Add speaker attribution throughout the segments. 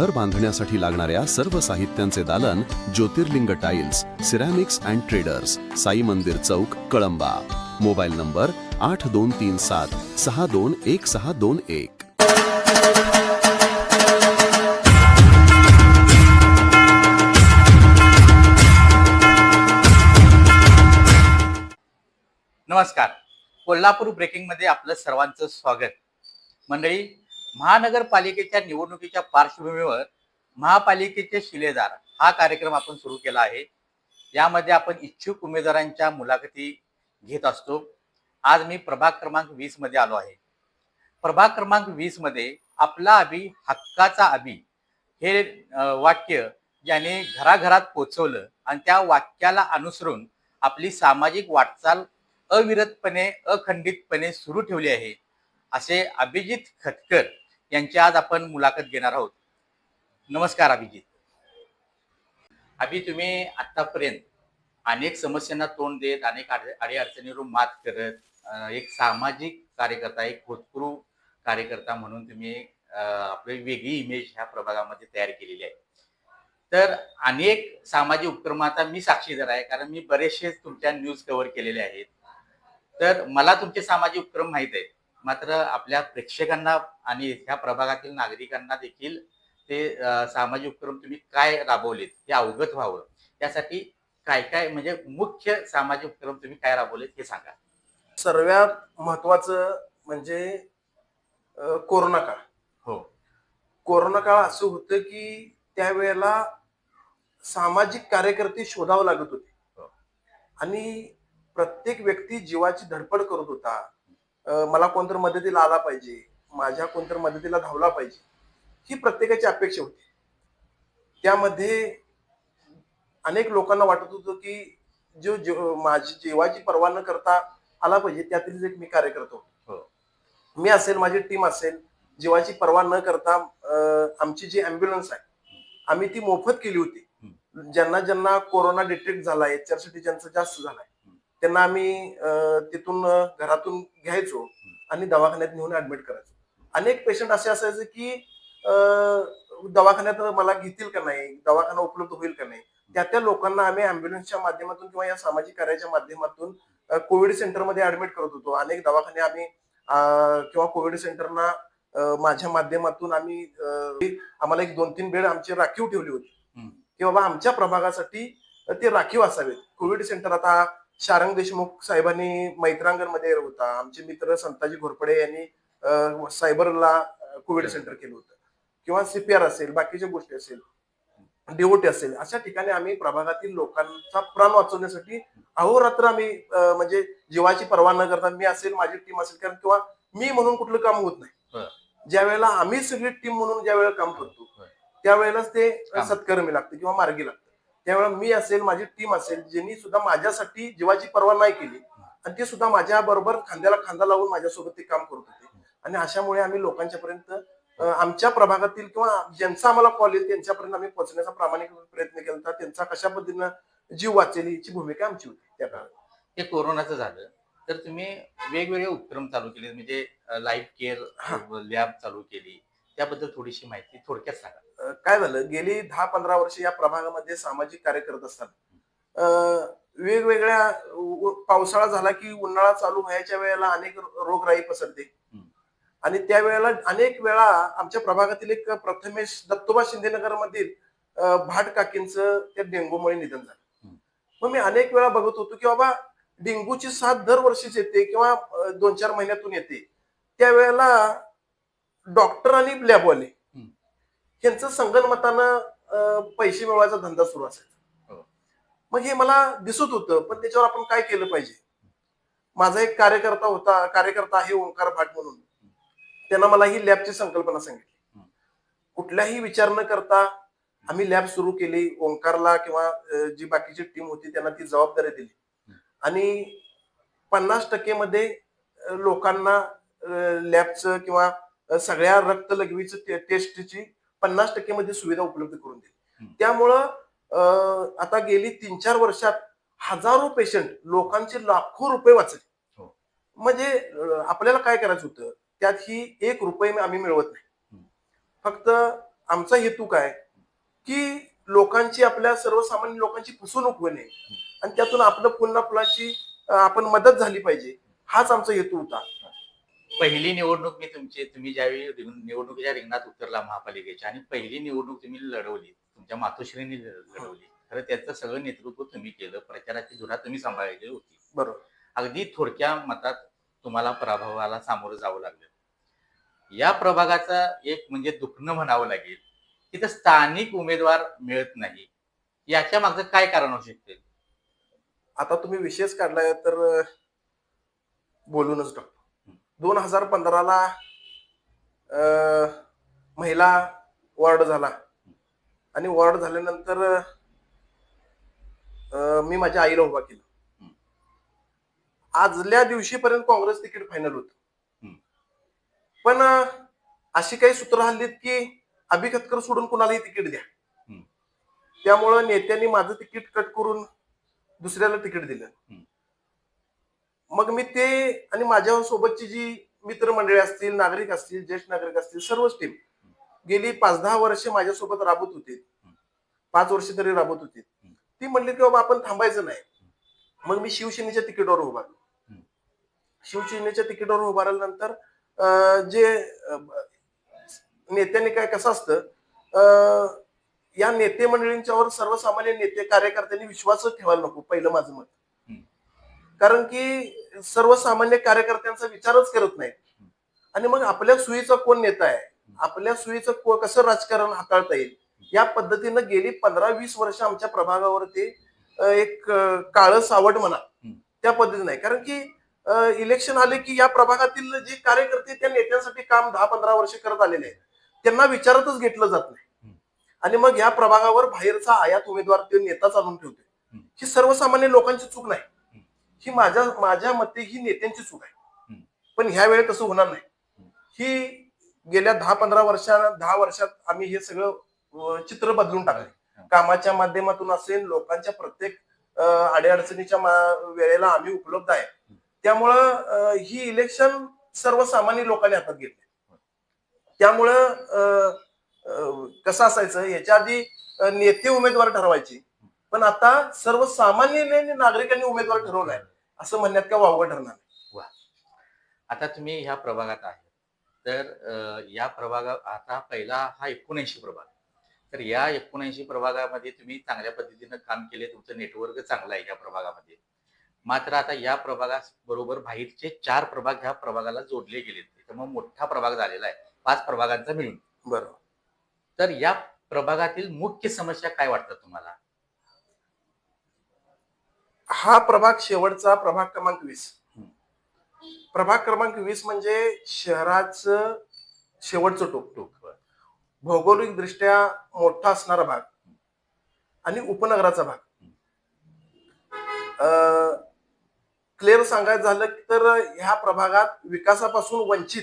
Speaker 1: घर बांधण्यासाठी लागणाऱ्या सर्व साहित्यांचे दालन Jyotirling tiles ceramics and traders Sai Mandir Chowk Kalamba. Mobile number आठ दोन तीन सात सहा दोन एक सहा दोन एक.
Speaker 2: नमस्कार. कोल्हापूर ब्रेकिंगमध्ये आपलं सर्वांचं स्वागत. मंडळी महानगरपालिकेच्या निवडणुकीच्या पार्श्वभूमीवर महापालिकेचे शिलेदार हा कार्यक्रम आपण सुरू केला आहे. यामध्ये आपण इच्छुक उमेदवारांच्या मुलाखती घेत असतो. आज मी प्रभाग क्रमांक वीसमध्ये आलो आहे. प्रभाग क्रमांक वीसमध्ये आपला अभि हक्काचा अभि हे वाक्य ज्याने घराघरात पोचवलं आणि त्या वाक्याला अनुसरून आपली सामाजिक वाटचाल अविरतपणे अखंडितपणे सुरू ठेवली आहे. असे अभिजित खतकर यांची आज आपण मुलाखत घेणार आहोत. नमस्कार अभिजित. अभि तुम्ही आतापर्यंत अनेक समस्यांना तोंड देत अनेक अड- अडीअडचणीवर मात करत एक सामाजिक कार्यकर्ता एक भूतपूर्व कार्यकर्ता म्हणून तुम्ही आपली वेगळी इमेज ह्या प्रभागामध्ये तयार केलेली आहे. तर अनेक सामाजिक उपक्रम आता मी साक्षीदार आहे कारण मी बरेचसे तुमच्या न्यूज कव्हर केलेले आहेत. तर मला तुमचे सामाजिक उपक्रम माहीत आहेत. मात्र आपल्या प्रेक्षकांना आणि ह्या प्रभागातील नागरिकांना देखील ते सामाजिक उपक्रम तुम्ही काय राबवलेत हे अवगत व्हावं. त्यासाठी काय काय म्हणजे मुख्य सामाजिक उपक्रम तुम्ही काय राबवलेत हे सांगा.
Speaker 3: सर्वात महत्वाचं म्हणजे कोरोना काळ.
Speaker 2: हो.
Speaker 3: कोरोना काळ असं होतं की त्यावेळेला सामाजिक कार्यकर्ते शोधावं लागत होते.
Speaker 2: हो.
Speaker 3: आणि प्रत्येक व्यक्ती जीवाची धडपड करत होता. मला कोणतर मदतीला आला पाहिजे माझ्या कोणतर मदतीला धावला पाहिजे ही प्रत्येकाची अपेक्षा होती. त्यामध्ये अनेक लोकांना वाटत होतं की जो जीव- माझी जीवाची पर्वा न करता आला पाहिजे त्यातील एक मी कार्यकर्ता होतो.
Speaker 2: हो.
Speaker 3: मी असेल माझी टीम असेल जीवाची पर्वा न करता आमची जी अँब्युलन्स आहे आम्ही ती मोफत केली होती. ज्यांना ज्यांना कोरोना डिटेक्ट झालाय एचआरसीटी ज्यांचा जास्त झालाय त्यांना आम्ही तिथून घरातून घ्यायचो आणि दवाखान्यात नेऊन ऍडमिट करायचो. अनेक पेशंट असे असायचे की दवाखान्यात मला घेतील का नाही दवाखाना उपलब्ध होईल का नाही? त्या त्या लोकांना आम्ही अँब्युलन्सच्या माध्यमातून किंवा या सामाजिक कार्याच्या माध्यमातून कोविड सेंटरमध्ये ऍडमिट करत होतो. अनेक दवाखाने आम्ही किंवा कोविड सेंटरना माझ्या माध्यमातून आम्ही आम्हाला एक दोन तीन बेड आमची राखीव ठेवली होती. की बाबा आमच्या प्रभागासाठी ते राखीव असावेत. कोविड सेंटर आता शारंग देशमुख साहेबांनी मैत्रांगणमध्ये होता आमचे मित्र संताजी घोरपडे यांनी अं, सायबरला कोविड सेंटर केलं होतं किंवा सीपीआर असेल बाकीच्या गोष्टी असेल डिओटी असेल अशा ठिकाणी आम्ही प्रभागातील लोकांचा प्राण वाचवण्यासाठी अहोरात्र आम्ही अं, म्हणजे जीवाची पर्वा न करता मी असेल माझी टीम असेल कारण किंवा मी म्हणून कुठलं काम होत नाही
Speaker 2: बरं.
Speaker 3: ज्या वेळेला आम्ही सगळी टीम म्हणून ज्या वेळेला काम करतो
Speaker 2: बरं.
Speaker 3: त्यावेळेलाच ते
Speaker 2: काम.
Speaker 3: सत्कर्मी लागतं किंवा मार्गी लागतं त्यावेळेला मी असेल माझी टीम असेल ज्यांनी सुद्धा माझ्यासाठी जीवाची पर्वा नाही केली आणि ते सुद्धा माझ्या बरोबर खांद्याला खांदा लावून माझ्यासोबत ते काम करत होते. आणि अशामुळे आम्ही लोकांच्या पर्यंत आमच्या प्रभागातील किंवा ज्यांचा आम्हाला कॉल येईल त्यांच्यापर्यंत आम्ही पोहोचण्याचा प्रामाणिक प्रयत्न केला होता त्यांचा कशा पद्धतीनं जीव वाचेल याची भूमिका आमची होती त्या काळात.
Speaker 2: हे कोरोनाचं झालं. तर तुम्ही वेगवेगळे उपक्रम चालू केले म्हणजे लाईफ केअर लॅब चालू केली. त्याबद्दल थोडीशी माहिती थोडक्यात सांगा.
Speaker 3: काय झालं गेली दहा पंधरा वर्ष या प्रभागामध्ये सामाजिक कार्य करत असताना अं, वेगवेगळ्या पावसाळा झाला की उन्हाळा चालू व्हायच्या वेळेला अनेक रोगराई पसरते. आणि त्यावेळेला अनेक वेळा आमच्या प्रभागातील एक प्रथमेश दत्तोबा शिंदेनगर मधील भाट काकींचं त्या डेंगूमुळे निधन झालं. मग मी अनेक वेळा बघत होतो की बाबा डेंगूची साथ दरवर्षीच येते किंवा दोन चार महिन्यातून येते त्यावेळेला डॉक्टर आणि लॅबवाले
Speaker 2: हम्म.
Speaker 3: यांचं संगणमतानं पैसे मिळवायचा धंदा सुरू असायचा
Speaker 2: हो.
Speaker 3: मग हे मला दिसत होतं पण त्याच्यावर आपण काय केलं पाहिजे माझा एक कार्यकर्ता होता कार्यकर्ता आहे ओंकार भाट म्हणून त्यांना मला ही लॅबची संकल्पना सांगितली. कुठलाही विचार न करता आम्ही लॅब सुरू केली ओंकारला किंवा जी बाकीची टीम होती त्यांना ती जबाबदारी दिली आणि पन्नास टक्के मध्ये लोकांना लॅबचं किंवा सगळ्या रक्त लगवीचं टेस्टची पन्नास टक्के मध्ये सुविधा उपलब्ध करून दिली
Speaker 2: हम्म.
Speaker 3: त्यामुळं अं, आता गेली तीन चार वर्षात हजारो पेशंट लोकांचे लाखो रुपये वाचले.
Speaker 2: हो.
Speaker 3: म्हणजे आपल्याला काय करायचं होतं? त्यात ही एक रुपये आम्ही मिळवत नाही. फक्त आमचा हेतू काय? की लोकांची आपल्या सर्वसामान्य लोकांची फसवणूक होणे. आणि त्यातून आपलं पुन्हा फुलाची आपण मदत झाली पाहिजे. हाच आमचा हेतू होता.
Speaker 2: पहिली निवडणूक मी तुमची तुम्ही ज्यावेळी निवडणुकीच्या रिंगणात उतरला महापालिकेच्या आणि पहिली निवडणूक तुम्ही लढवली तुमच्या मातोश्रीने लढवली. खरं त्याचं सगळं नेतृत्व तुम्ही केलं प्रचाराची धुरा तुम्ही सांभाळलेली होती.
Speaker 3: बरोबर.
Speaker 2: अगदी थोडक्या मतात तुम्हाला पराभवाला सामोरं जावं लागलं. या प्रभागाचा एक म्हणजे दुखणं म्हणावं लागेल तिथं स्थानिक उमेदवार मिळत नाही. याच्या मागचं काय कारण असू शकते?
Speaker 3: आता तुम्ही विशेष काढलाय तर बोलूनच टाकतो. दोन हजार पंधराला महिला वॉर्ड झाला आणि वॉर्ड झाल्यानंतर मी माझ्या आईला उभा केला. आजल्या दिवशीपर्यंत काँग्रेस तिकीट फायनल होत. पण अशी काही सूत्र हल्लीत की अभिखतकर सोडून कुणालाही तिकीट द्या. त्यामुळं नेत्यांनी माझं तिकीट कट करून दुसऱ्याला तिकीट दिलं. मग मी ते आणि माझ्या सोबतची जी मित्रमंडळी असतील नागरिक असतील ज्येष्ठ नागरिक असतील सर्वच टीम गेली पाच दहा वर्ष माझ्यासोबत राबत होते. पाच वर्ष तरी राबत होते. ती म्हणली की बाबा आपण थांबायचं नाही. मग मी शिवसेनेच्या तिकीटवर उभारलो शिवसेनेच्या तिकीटवर उभारल्यानंतर जे नेत्याने काय कसं असतं या नेते मंडळींच्यावर सर्वसामान्य नेते कार्यकर्त्यांनी विश्वासच ठेवायला नको पहिलं माझं मत. कारण की सर्वसामान्य कार्यकर्त्यांचा विचारच करत नाही आणि मग आपल्या सुईचा कोण नेता आहे? आपल्या सुईचं को- कसं राजकारण हाताळता येईल? या पद्धतीनं गेली पंधरा वीस वर्ष आमच्या प्रभागावरती एक काळ सावट म्हणा त्या पद्धतीने कारण की इलेक्शन आले की या प्रभागातील जे कार्यकर्ते त्या नेत्यांसाठी काम दहा पंधरा वर्ष करत आलेले आहेत. त्यांना विचारातच घेतलं जात नाही. आणि मग या प्रभागावर बाहेरचा आयात उमेदवार ते नेता चालून ठेवते ही सर्वसामान्य लोकांची चूक नाही. ही माझ्या माझ्या मते ही नेत्यांची चूक आहे. पण ह्या वेळी तसं होणार नाही. ही गेल्या दहा पंधरा वर्षा दहा वर्षात आम्ही हे सगळं चित्र बदलून टाकले कामाच्या माध्यमातून असेल लोकांच्या प्रत्येक अडीअडचणीच्या वेळेला आम्ही उपलब्ध आहे. त्यामुळं ही इलेक्शन सर्वसामान्य लोकांनी हातात घेतले त्यामुळं कसं असायचं? याच्या आधी नेते उमेदवार ठरवायचे. पण आता सर्वसामान्य नागरिकांनी उमेदवार ठरवलाय. असं म्हणण्यात काय वावगं ठरणार नाही.
Speaker 2: आता तुम्ही ह्या प्रभागात आहे. तर या प्रभागा आता पहिला हा एकोणऐंशी प्रभाग. तर या एकोणऐंशी प्रभागामध्ये तुम्ही चांगल्या पद्धतीनं काम केले तुमचं नेटवर्क चांगलं आहे या प्रभागामध्ये. मात्र आता या प्रभागाबरोबर बाहेरचे चार प्रभाग ह्या प्रभागाला जोडले गेले त्यामुळे मोठा प्रभाग झालेला आहे. पाच प्रभागांचा मिळून.
Speaker 3: बरोबर.
Speaker 2: तर या प्रभागातील मुख्य समस्या काय वाटतात तुम्हाला?
Speaker 3: हा प्रभाग शेवटचा प्रभाग क्रमांक वीस. प्रभाग क्रमांक वीस म्हणजे शहराचं शेवटचं टोक.
Speaker 2: टोक
Speaker 3: भौगोलिक दृष्ट्या मोठा असणारा भाग आणि उपनगराचा भाग. क्लिअर सांगायचं झालं तर ह्या प्रभागात विकासापासून वंचित.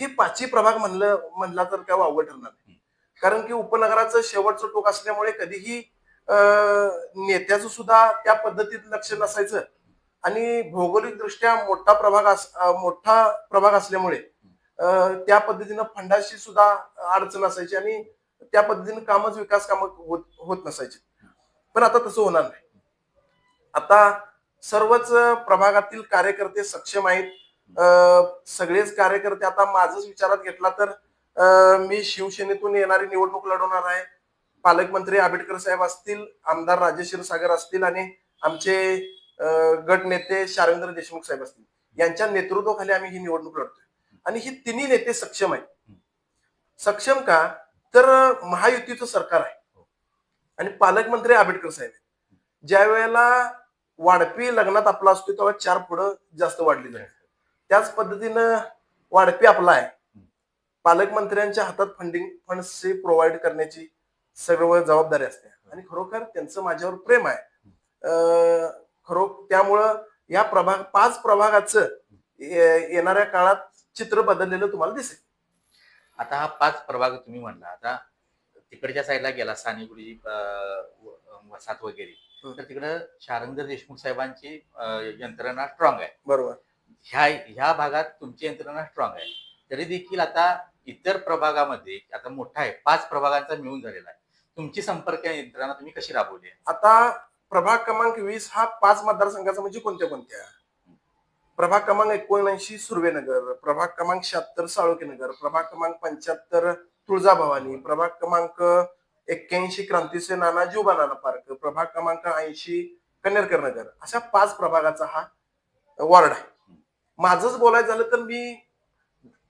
Speaker 3: हे पाचही प्रभाग म्हणलं म्हणला तर काय वावगं ठरणार कारण की उपनगराचं शेवटचं टोक असल्यामुळे कधीही नेत्याचं सुद्धा त्या पद्धतीत लक्ष नसायचं. आणि भौगोलिक दृष्ट्या मोठा प्रभाग अस- मोठा प्रभाग असल्यामुळे त्या पद्धतीनं फंडाशी सुद्धा अडचण असायची आणि त्या पद्धतीनं कामच विकास काम होत होत नसायचे. पण आता तसं होणार नाही. आता सर्वच प्रभागातील कार्यकर्ते सक्षम आहेत. सगळेच कार्यकर्ते आता माझंच विचारात घेतला तर मी शिवसेनेतून येणारी निवडणूक लढवणार आहे. पालकमंत्री आंबेडकर साहेब असतील आमदार राजेश क्षीरसागर असतील आणि आमचे गट नेते शारेंद्र देशमुख साहेब असतील. यांच्या नेतृत्वाखाली आम्ही ही निवडणूक लढतोय. आणि ही तिन्ही नेते सक्षम आहेत. सक्षम का? तर महायुतीचं सरकार आहे. आणि पालकमंत्री आंबेडकर साहेब ज्या वेळेला वाढपी लग्नात आपला असतो तेव्हा चार पुढं जास्त वाढली जाते त्याच पद्धतीनं वाढपी आपला आहे. पालकमंत्र्यांच्या हातात फंडिंग फंड प्रोव्हाइड करण्याची सर्व जबाबदारी असते. आणि खरोखर त्यांचं माझ्यावर प्रेम आहे. अं, खरो त्यामुळं या प्रभाग पाच प्रभागाचं येणाऱ्या काळात चित्र बदललेलं तुम्हाला दिसेल.
Speaker 2: आता हा पाच प्रभाग तुम्ही म्हणला. आता तिकडच्या साईडला गेला सानेगुडी अं, व- वसात वगैरे. तर तिकडं शारंगधर देशमुख साहेबांची यंत्रणा स्ट्रॉंग आहे.
Speaker 3: बरोबर.
Speaker 2: ह्या ह्या भागात तुमची यंत्रणा स्ट्रॉंग आहे. तरी देखील आता इतर प्रभागामध्ये आता मोठा आहे पाच प्रभागांचा मिळून झालेला आहे. तुमची संपर्क यंत्रणा तुम्ही कशी राबवली आहे?
Speaker 3: आता प्रभाग क्रमांक वीस हा पाच मतदारसंघाचा म्हणजे कोणत्या कोणत्या? प्रभाग क्रमांक एकोणऐंशी सुर्वेनगर प्रभाग क्रमांक शहात्तर साळुकेनगर प्रभाग क्रमांक पंच्याहत्तर तुळजाभवानी प्रभाग क्रमांक एक्क्याऐंशी क्रांतीचे नाना जुबा नाना पार्क प्रभाग क्रमांक ऐंशी कन्नेरकर नगर अशा पाच प्रभागाचा हा वॉर्ड आहे. माझंच बोलायचं झालं तर मी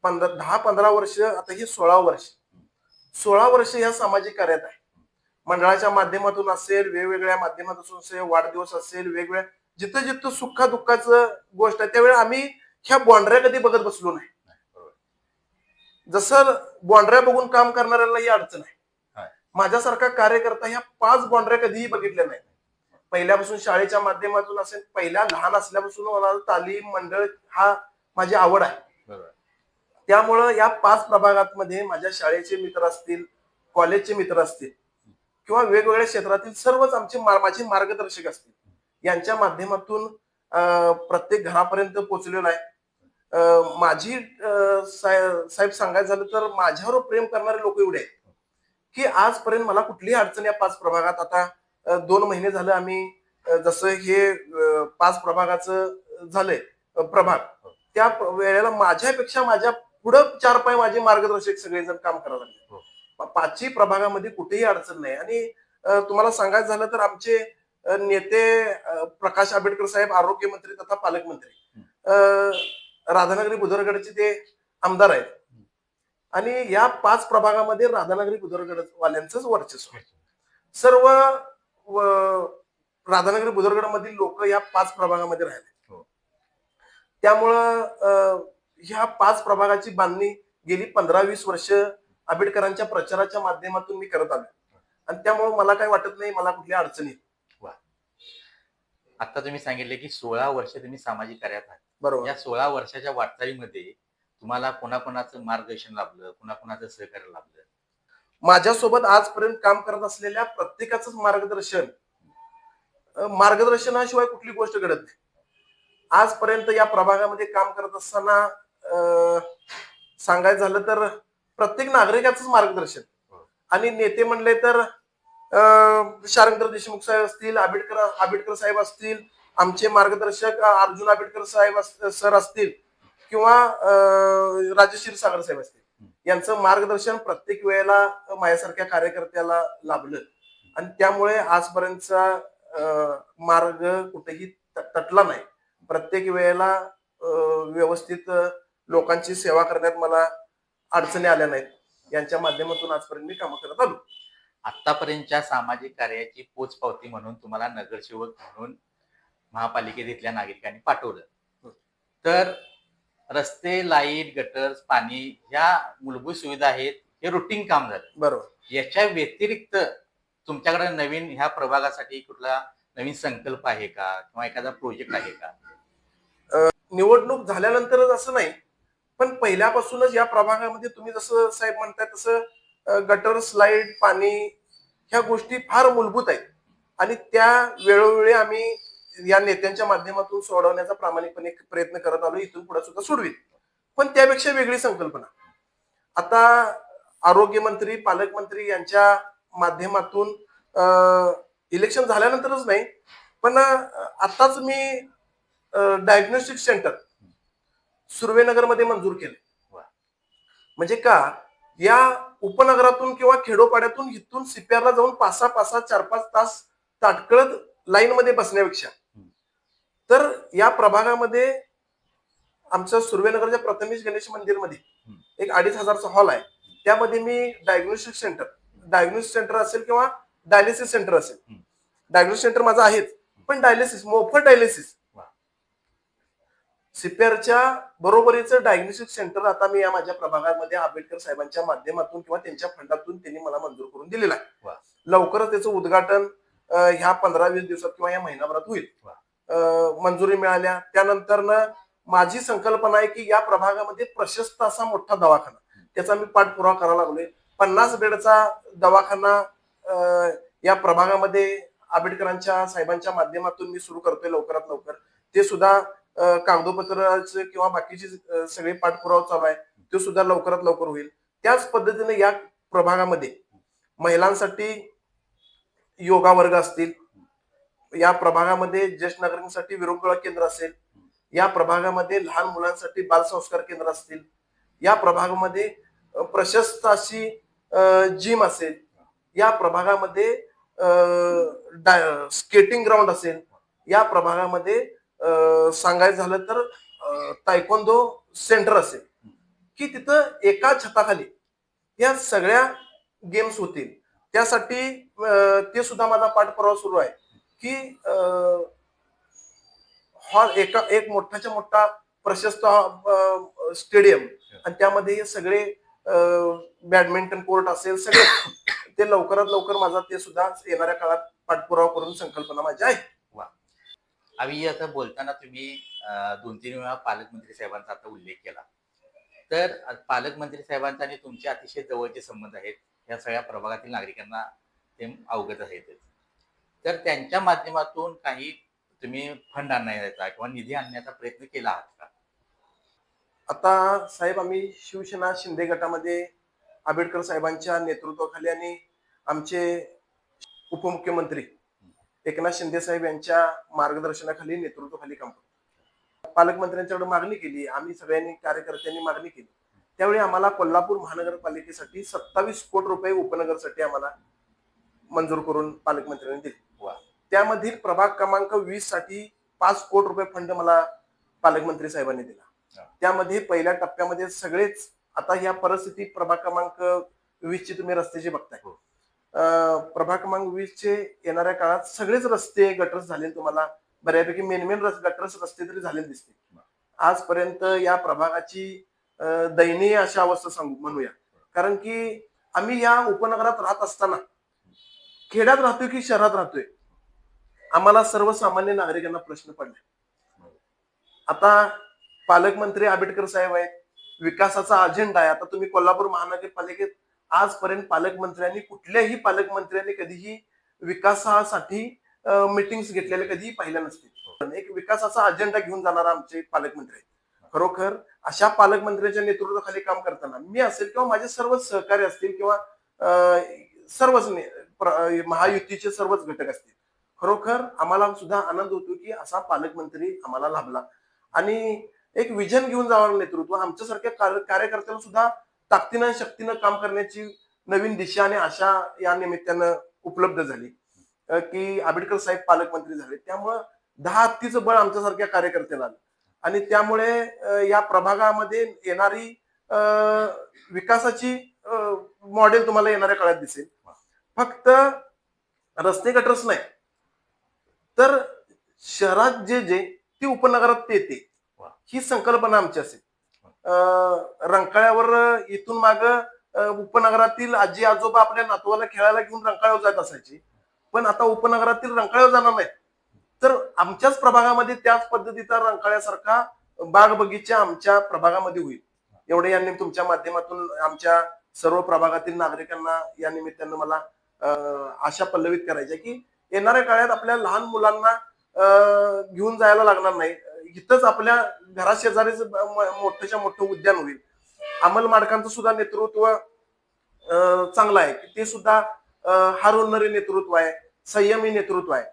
Speaker 3: पंधरा दहा पंधरा वर्ष आता ही सोळा वर्ष. सोळा वर्ष या सामाजिक कार्यात आहे. मंडळाच्या माध्यमातून असेल वेगवेगळ्या माध्यमातून असेल वाढदिवस असेल वेगवेगळ्या जिथं जिथं सुखा दुःखाचं गोष्ट आहे त्यावेळी आम्ही ह्या बॉन्ड्र्या कधी बघत बसलो नाही. जसं बॉन्ड्र्या बघून काम करणाऱ्यांना ही अडचण आहे. माझ्यासारखा कार्यकर्ता ह्या पाच बॉन्ड्र्या कधीही बघितल्या नाही. पहिल्यापासून शाळेच्या माध्यमातून असेल पहिल्या लहान असल्यापासून मला तालीम मंडळ हा माझी आवड आहे. त्यामुळं या पाच प्रभागात माझ्या शाळेचे मित्र असतील कॉलेजचे मित्र असतील किंवा वेगवेगळ्या क्षेत्रातील सर्वच आमचे माझे मार्गदर्शक असतील. यांच्या माध्यमातून प्रत्येक घरापर्यंत पोहोचलेलो आहे. माझी साहेब सांगायचं झालं तर माझ्यावर प्रेम करणारे लोक एवढे आहेत की आजपर्यंत मला कुठलीही अडचण या पाच प्रभागात आता दोन महिने झालं आम्ही जसं हे पाच प्रभागाचं झालंय प्रभाग. त्या वेळेला माझ्यापेक्षा माझ्या पुढं चार पाय माझे मार्गदर्शक सगळेजण काम करायला लागले. पाचही प्रभागामध्ये कुठेही अडचण नाही. आणि तुम्हाला सांगायचं झालं तर आमचे नेते प्रकाश आंबेडकर साहेब आरोग्य मंत्री तथा पालकमंत्री. अं, राधानगरी बुधरगडचे ते आमदार आहेत. आणि या पाच प्रभागामध्ये राधानगरी बुधरगड वाल्यांच वर्चस्व आहे. सर्व राधानगरी बुधरगड मधील लोक या पाच प्रभागामध्ये राहिले.
Speaker 2: हो.
Speaker 3: त्यामुळं अं, ह्या पाच प्रभागाची बांधणी गेली पंधरा वीस वर्ष आंबेडकरांच्या प्रचाराच्या माध्यमातून मी करत आलो आणि त्यामुळे मला काही वाटत नाही मला कुठली अडचणी
Speaker 2: आता तुम्ही सांगितले की सोळा वर्ष तुम्ही सामाजिक कार्यात आहात.
Speaker 3: बरोबर.
Speaker 2: या सोळा वर्षाच्या वाटचालीमध्ये तुम्हाला कोणाकोणाचं मार्गदर्शन लाभलं कोणाकोणाचं सहकार्य लाभलं?
Speaker 3: माझ्यासोबत आजपर्यंत काम करत असलेल्या प्रत्येकाच मार्गदर्शन. मार्गदर्शनाशिवाय कुठली गोष्ट घडत नाही. आजपर्यंत या प्रभागामध्ये काम करत असताना अं, सांगायचं झालं तर प्रत्येक नागरिकाच मार्गदर्शन. आणि नेते म्हणले तर शारंकर देशमुख साहेब असतील आंबेडकर आंबेडकर साहेब असतील आमचे मार्गदर्शक अर्जुन आंबेडकर साहेब अस- सर असतील किंवा अं, सागर क्षीरसागर साहेब असतील. यांचं मार्गदर्शन प्रत्येक वेळेला माझ्यासारख्या कार्यकर्त्याला लाभलं. आणि त्यामुळे आजपर्यंतचा मार्ग कुठेही तटला नाही. प्रत्येक वेळेला व्यवस्थित लोकांची सेवा करण्यात मला अडचणी आल्या नाहीत. यांच्या माध्यमातून आजपर्यंत मी कामं करत आलो.
Speaker 2: आतापर्यंतच्या सामाजिक कार्याची पोचपावती म्हणून तुम्हाला नगरसेवक म्हणून महापालिकेत इथल्या नागरिकांनी पाठवलं. तर रस्ते लाइट गटर पाणी ह्या मूलभूत सुविधा आहेत. हे रुटीन काम झालं.
Speaker 3: बरोबर.
Speaker 2: याच्या व्यतिरिक्त तुमच्याकडे नवीन ह्या प्रभागासाठी कुठला नवीन संकल्प आहे का? किंवा एखादा प्रोजेक्ट आहे का?
Speaker 3: निवडणूक झाल्यानंतरच असं नाही. पण पहिल्यापासूनच या प्रभागामध्ये तुम्ही जसं साहेब म्हणताय तसं गटर स्लाईड पाणी ह्या गोष्टी फार मूलभूत आहेत. आणि त्या वेळोवेळी आम्ही या नेत्यांच्या माध्यमातून सोडवण्याचा प्रामाणिकपणे प्रयत्न करत आलो इथून पुढे सुद्धा सोडवीत पण त्यापेक्षा वेगळी संकल्पना. आता आरोग्यमंत्री पालकमंत्री यांच्या माध्यमातून इलेक्शन झाल्यानंतरच नाही पण आत्ताच आताच मी डायग्नोस्टिक सेंटर सुर्वेनगरमध्ये मंजूर केले. म्हणजे का या उपनगरातून किंवा खेडोपाड्यातून इथून सीपीआरला जाऊन पाच सहा पाच सहा चार पाच तास ताटकळत लाईन मध्ये बसण्यापेक्षा तर या प्रभागामध्ये आमच्या सुर्वेनगरच्या प्रथमेश गणेश मंदिरमध्ये एक अडीच हजारचा हॉल आहे त्यामध्ये मी डायग्नोस्टिक सेंटर डायग्नोस्टिक सेंटर असेल किंवा डायलिसिस सेंटर असेल. डायग्नोस्टिक सेंटर माझं आहेच पण डायलिसिस मोफत डायलिसिस. सीपीआरच्या बरोबरीचं डायग्नोस्टिक सेंटर आता मी या माझ्या प्रभागामध्ये आंबेडकर साहेबांच्या माध्यमातून किंवा त्यांच्या फंडातून त्यांनी मला मंजूर करून दिलेलं आहे. लवकरच त्याचं उद्घाटन ह्या पंधरा वीस दिवसात किंवा या महिनाभरात होईल. मंजुरी मिळाल्या. त्यानंतर माझी संकल्पना आहे की या प्रभागामध्ये प्रशस्त असा मोठा दवाखाना त्याचा मी पाठपुरावा करायला लागलोय. पन्नास बेडचा दवाखाना या प्रभागामध्ये आंबेडकरांच्या साहेबांच्या माध्यमातून मी सुरू करतोय लवकरात लवकर. ते सुद्धा कागदोपत्राचं किंवा बाकीचे सगळे पाठपुरावा चालू आहे तो सुद्धा लवकरात लवकर होईल. त्याच पद्धतीने या प्रभागामध्ये महिलांसाठी योगा वर्ग असतील या प्रभागामध्ये ज्येष्ठ नागरिकांसाठी विरंगुळा केंद्र असेल या प्रभागामध्ये लहान मुलांसाठी बालसंस्कार केंद्र असतील या प्रभागामध्ये प्रशस्त अशी जिम असेल या प्रभागामध्ये स्केटिंग ग्राउंड असेल या प्रभागामध्ये सांगायचं झालं तर तायकोंदो सेंटर असेल. की तिथं एका छताखाली या सगळ्या गेम्स होतील. त्यासाठी ते सुद्धा माझा पाठपुरावा सुरू आहे. की हॉल एका एक मोठाच्या मोठा प्रशस्त स्टेडियम आणि त्यामध्ये हे सगळे बॅडमिंटन कोर्ट असेल सगळे ते लवकरात लवकर माझा ते सुद्धा येणाऱ्या काळात पाठपुरावा करून संकल्पना माझी आहे.
Speaker 2: आम्ही आता बोलताना तुम्ही दोन तीन वेळा पालकमंत्री साहेबांचा आता उल्लेख केला. तर पालकमंत्री साहेबांचा आणि तुमचे अतिशय जवळचे संबंध आहेत या सगळ्या प्रभागातील नागरिकांना ते अवगत आहेत. तर त्यांच्या माध्यमातून काही तुम्ही फंड आणण्याचा किंवा निधी आणण्याचा प्रयत्न केला आहात का?
Speaker 3: आता साहेब आम्ही शिवसेना शिंदे गटामध्ये आंबेडकर साहेबांच्या नेतृत्वाखाली आणि आमचे उपमुख्यमंत्री एकनाथ शिंदे साहेब यांच्या मार्गदर्शनाखाली नेतृत्वाखाली काम करतो पालकमंत्र्यांच्याकडे मागणी केली आम्ही सगळ्यांनी कार्यकर्त्यांनी मागणी केली त्यावेळी आम्हाला कोल्हापूर महानगरपालिकेसाठी सत्तावीस कोटी रुपये उपनगरसाठी आम्हाला मंजूर करून पालकमंत्र्यांनी दिले. त्यामधील प्रभाग क्रमांक वीससाठी पाच कोटी रुपये फंड मला पालकमंत्री साहेबांनी दिला. त्यामध्ये पहिल्या टप्प्यामध्ये सगळेच आता ह्या परिस्थिती प्रभाग क्रमांक वीस ची तुम्ही रस्त्याचे बघताय
Speaker 2: हो.
Speaker 3: प्रभाग क्रमांक वीसचे येणाऱ्या काळात सगळेच रस्ते गटर्स झाले तुम्हाला बऱ्यापैकी मेन मेन गटर्स रस्ते तरी झालेले दिसते आजपर्यंत या प्रभागाची दयनीय अशा अवस्था सांगू म्हणूया. कारण की आम्ही या उपनगरात राहत असताना खेड्यात राहतोय की शहरात राहतोय? आम्हाला सर्वसामान्य नागरिकांना प्रश्न पडले. आता पालकमंत्री आंबेडकर साहेब आहेत विकासाचा अजेंडा आहे. आता तुम्ही कोल्हापूर महानगरपालिकेत आजपर्यंत पालकमंत्र्यांनी कुठल्याही पालकमंत्र्यांनी कधीही विकासासाठी मिटिंग घेतलेल्या कधीही पाहिल्या नसतील. एक विकासाचा अजेंडा घेऊन जाणारा आमचे पालकमंत्री आहेत. खरोखर अशा पालकमंत्र्यांच्या नेतृत्वाखाली काम करताना मी असेल किंवा माझे सर्व सहकारी असतील किंवा सर्वच प्र- महायुतीचे सर्वच घटक असतील. खरोखर आम्हाला सुद्धा आनंद होतो की असा पालकमंत्री आम्हाला लाभला. आणि एक विजन घेऊन जाणारं नेतृत्व आमच्यासारख्या कार्य- सुद्धा ताकदीनं शक्तीनं काम करण्याची नवीन दिशा आणि आशा या निमित्तानं उपलब्ध झाली. की आंबेडकर साहेब पालकमंत्री झाले. त्यामुळं दहा हत्तीचं बळ आमच्यासारख्या कार्यकर्त्याला आलं. आणि त्यामुळे या प्रभागामध्ये येणारी विकासाची मॉडेल तुम्हाला येणाऱ्या काळात दिसेल. फक्त रस्ते गटरच नाही. तर शहरात जे जे ती उपनगरात ते ते
Speaker 2: वा.
Speaker 3: ही संकल्पना आमची असेल. रंकाळ्यावर इथून माग उपनगरातील आजी आजोबा आपल्या नातवाला खेळायला घेऊन रंकाळ्यावर जात असायचे. पण आता उपनगरातील रंकाळ्यावर जाणार नाही तर आमच्याच प्रभागामध्ये त्याच पद्धतीचा रंकाळ्यासारखा बाग बगीचा आमच्या प्रभागामध्ये होईल. एवढे यांनी तुमच्या माध्यमातून आमच्या सर्व प्रभागातील नागरिकांना या निमित्तानं मला आशा पल्लवित करायच्या की येणाऱ्या काळात आपल्या लहान मुलांना घेऊन जायला लागणार नाही इथंच आपल्या घरा शेजारीच मोठ्याच्या मोठं उद्यान होईल. अंमल माडकांचं सुद्धा नेतृत्व चांगलं आहे. ते सुद्धा अं, नेतृत्व आहे संयमी नेतृत्व आहे.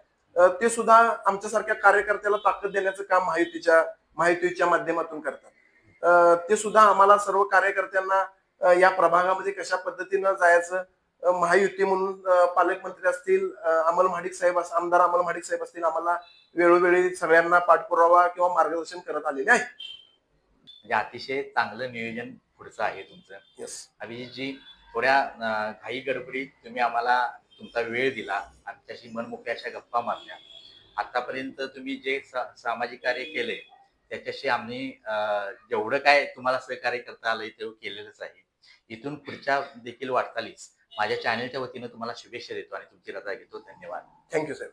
Speaker 3: ते सुद्धा आमच्यासारख्या कार्यकर्त्याला ताकद देण्याचं काम महायुतीच्या महायुतीच्या माध्यमातून करतात. ते सुद्धा आम्हाला सर्व कार्यकर्त्यांना या प्रभागामध्ये कशा पद्धतीनं जायचं महायुती म्हणून पालकमंत्री असतील अमल महाडिक साहेब अस- आमदार अमल महाडिक साहेब असतील आम्हाला वेळोवेळी सगळ्यांना पाठपुरावा किंवा मार्गदर्शन करत आलेले आहे.
Speaker 2: म्हणजे अतिशय चांगलं नियोजन पुढचं आहे तुमचं.
Speaker 3: येस
Speaker 2: अभिजितजी थोड्या घाई गडबडीत तुम्ही आम्हाला तुमचा वेळ दिला. आमच्याशी मनमोकळ्या अशा गप्पा मारल्या. आतापर्यंत तुम्ही जे सामाजिक कार्य केले त्याच्याशी आम्ही जेवढं काय तुम्हाला सहकार्य करता आलंय तेवढं केलेलंच आहे. इथून पुढच्या देखील वाटचालीस. माझ्या चॅनलच्या वतीनं तुम्हाला शुभेच्छा देतो आणि तुमची रजा घेतो. धन्यवाद.
Speaker 3: थँक्यू साहेब